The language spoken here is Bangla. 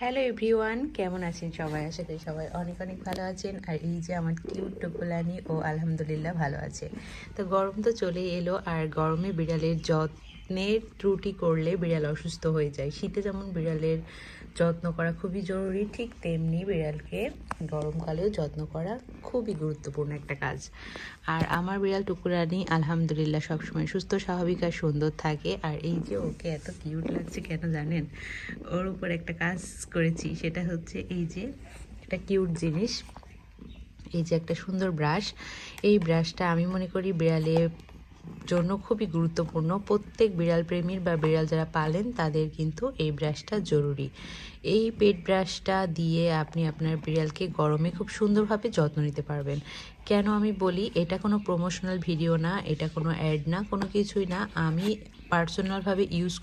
হ্যালো এভরিওয়ান কেমন আছেন সবাই? আশা করি সবাই অনেক অনেক ভালো আছেন। আর এই যে আমার কিউট টুকুলানি, ও আলহামদুলিল্লাহ ভালো আছে। তো গরম তো চলেই এলো, আর গরমে বিড়ালের যত্নের ত্রুটি করলে বিড়াল অসুস্থ হয়ে যায়। শীতে যেমন বিড়ালের যত্ন করা খুবই জরুরি, ঠিক তেমনি বিড়ালকে গরমকালেও যত্ন করা খুবই গুরুত্বপূর্ণ একটা কাজ। আর আমার বিড়াল টুকুরানি আলহামদুলিল্লাহ সবসময় সুস্থ, স্বাভাবিক আর সুন্দর থাকে। আর এই যে ওকে এত কিউট লাগছে কেন জানেন? ওর উপর একটা কাজ করেছি, সেটা হচ্ছে এই যে একটা কিউট জিনিস। এই যে একটা সুন্দর ব্রাশ এই ব্রাশটা আমি মনে করি বিড়ালের জন্য খুবই গুরুত্বপূর্ণ। প্রত্যেক বিড়াল প্রেমীর বা বিড়াল যারা পালেন, তাদের কিন্তু এই ব্রাশটা জরুরি। এই পেট ব্রাশটা দিয়ে আপনি আপনার বিড়ালকে গরমে খুব সুন্দরভাবে যত্ন নিতে পারবেন। কেন আমি বলি, এটা কোনো প্রমোশনাল ভিডিও না, এটা কোনো অ্যাড না, কোনো কিছুই না। আমি পার্সোনালভাবে ইউজ